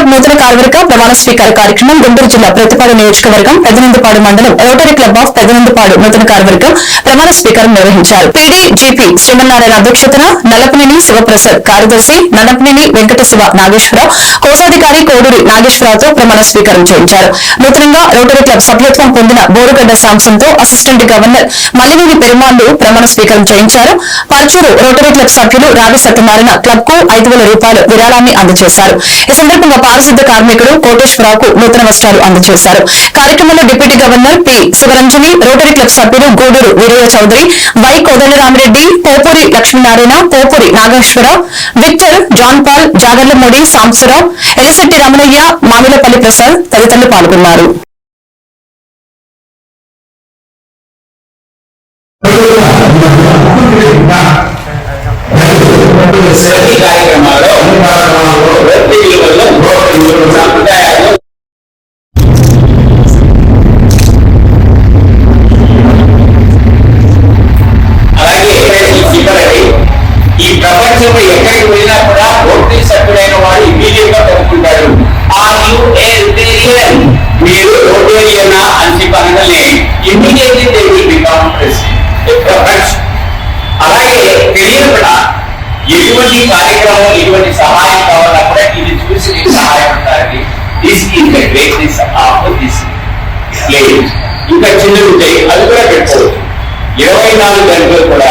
Club నూతన కార్యవర్గ ప్రమాణ స్వీకార కార్యక్రమం గుంటూరు జిల్లా ప్రతిపాడు నియోజకవర్గం పెదనందుపాడు మండలం రోటరీ క్లబ్ ఆఫ్ పెదనందుపాడు నూతన కార్యవర్గం ప్రమాణ స్వీకారం నిర్వహించారు. పీడీ జీపీ శ్రీమన్నారాయణ అధ్యక్షతన నలపనేని శివప్రసాద్ కార్యదర్శి నడపనేని వెంకట శివ నాగేశ్వరరావు కోశాధికారి కోడూరి నాగేశ్వరరావుతో ప్రమాణ స్వీకారం చేయించారు. నూతనంగా రోటరీ క్లబ్ సభ్యత్వం పొందిన బోరుగడ్డ శాంసంతో అసిస్టెంట్ గవర్నర్ మల్లినేని పెరుమాళ్ళు ప్రమాణ స్వీకారం చేయించారు. పరచూరు రోటరీ క్లబ్ సభ్యులు రావి సత్యనారాయణ క్లబ్కు ఐదు వేల రూపాయలు విరాళాన్ని అందజేశారు. ఈ సందర్భంగా పారిశుద్ధ కార్మికుడు కోటేశ్వరరావుకు నూతన వస్త్రాలు అందజేశారు. కార్యక్రమంలో deputy governor P Sivaranjani Rotary club సభ్యులు Gudur Veeraiah Chowdary Y Kodandaramireddy Popuri Lakshminarayana Popuri Nageswararao Victor John Paul Jagarlamudi Sambasivarao Elisetti Ramanaiah Mamilapalli Prasad తదితరులు పాల్గొన్నారు. ప్రపంచంలో ఎక్కడికి వెళ్ళినా కూడా ఓటీ సభ్యుడైన వాడు ఇమీడియట్గా కనుక్కుంటాడు ఆర్ యు ఏ రిటేరియన్ మీరు రోటేరియన్ అని చెప్పి అనగానే immediately they will become president అలాగే తెలియదు కూడా ఎటువంటి కార్యక్రమం ఎటువంటి సహాయం కావాలన్నా కూడా ఇది చూసి మీకు సహాయపడతారని this is the greatness of this place ఇంకా చిన్నవి ఉంటాయి అది కూడా పెట్టుకోవచ్చు. ఇరవై నాలుగు గంటలు కూడా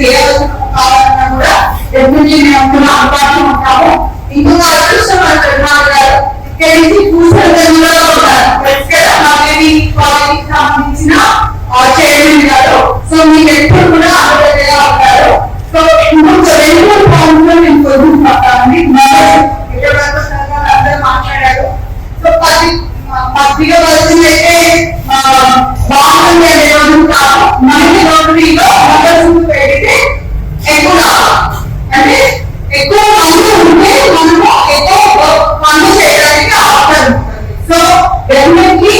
చేయాల్సిన చేయాలనుకున్నా కూడా ఎప్పుడు మేము అందులో ఉంటాము ఇంకొక అదృష్టం మన పెరుమాళ్ గారు నుంచి ఉంటారు. మాదేవి కాలేజీకి సంబంధించిన చైర్మన్ గారు. సో మీకు ఎప్పుడు కూడా ఆరోగ్యంగా ఉంటారు. సో ఇంకొక రెండు మూడు నేను పొందుకుంటానండి అందరూ మాట్లాడారు. సో పది పద్దిగా వచ్చినైతే బాగుంది అనే కాదు మనకి సో డెఫినెట్లీ